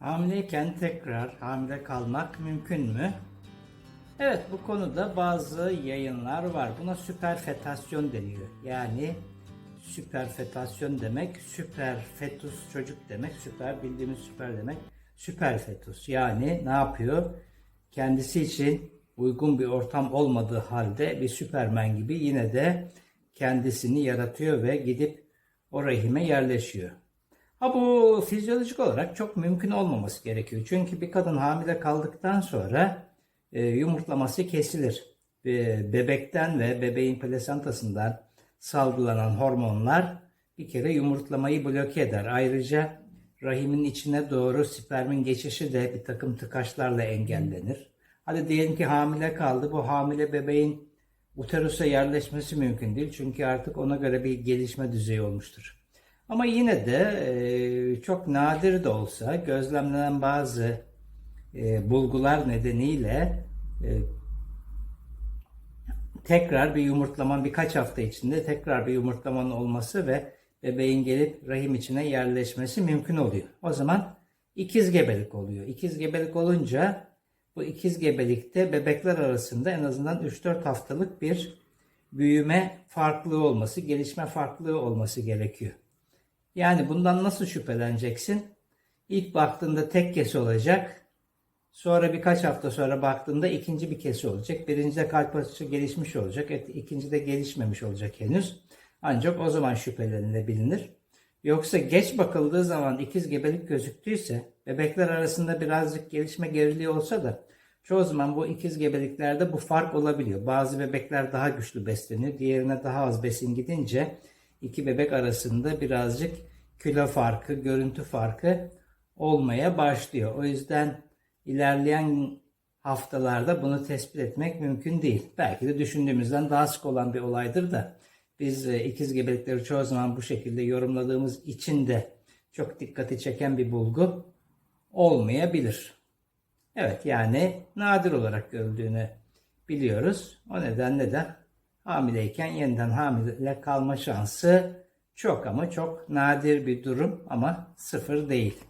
Hamileyken tekrar hamile kalmak mümkün mü? Evet bu konuda bazı yayınlar var. Buna süperfetasyon deniyor. Yani süperfetasyon demek, süper fetus çocuk demek, süper bildiğimiz süper demek. Süper fetus yani ne yapıyor? Kendisi için uygun bir ortam olmadığı halde bir süpermen gibi yine de kendisini yaratıyor ve gidip o rahime yerleşiyor. Ha bu fizyolojik olarak çok mümkün olmaması gerekiyor. Çünkü bir kadın hamile kaldıktan sonra e, yumurtlaması kesilir. Ve bebekten ve bebeğin plasentasından salgılanan hormonlar bir kere yumurtlamayı bloke eder. Ayrıca rahimin içine doğru spermin geçişi de bir takım tıkaçlarla engellenir. Hadi diyelim ki hamile kaldı. Bu hamile bebeğin uterusa yerleşmesi mümkün değil. Çünkü artık ona göre bir gelişme düzeyi olmuştur. Ama yine de çok nadir de olsa gözlemlenen bazı bulgular nedeniyle tekrar bir yumurtlaman birkaç hafta içinde tekrar bir yumurtlamanın olması ve bebeğin gelip rahim içine yerleşmesi mümkün oluyor. O zaman ikiz gebelik oluyor. İkiz gebelik olunca bu ikiz gebelikte bebekler arasında en azından 3-4 haftalık bir büyüme farklılığı olması, gelişme farklılığı olması gerekiyor. Yani bundan nasıl şüpheleneceksin? İlk baktığında tek kesi olacak. Sonra birkaç hafta sonra baktığında ikinci bir kesi olacak. Birincide kalp atışı gelişmiş olacak. et- ikincide gelişmemiş olacak henüz. Ancak o zaman şüphelenilebilir. Yoksa geç bakıldığı zaman ikiz gebelik gözüktüyse bebekler arasında birazcık gelişme geriliği olsa da çoğu zaman bu ikiz gebeliklerde bu fark olabiliyor. Bazı bebekler daha güçlü besleniyor. Diğerine daha az besin gidince iki bebek arasında birazcık kilo farkı, görüntü farkı olmaya başlıyor. O yüzden ilerleyen haftalarda bunu tespit etmek mümkün değil. Belki de düşündüğümüzden daha sık olan bir olaydır da biz e, ikiz gebelikleri çoğu zaman bu şekilde yorumladığımız için de çok dikkati çeken bir bulgu olmayabilir. Evet yani nadir olarak görüldüğünü biliyoruz. O nedenle de hamileyken yeniden hamile kalma şansı çok ama çok nadir bir durum ama sıfır değil.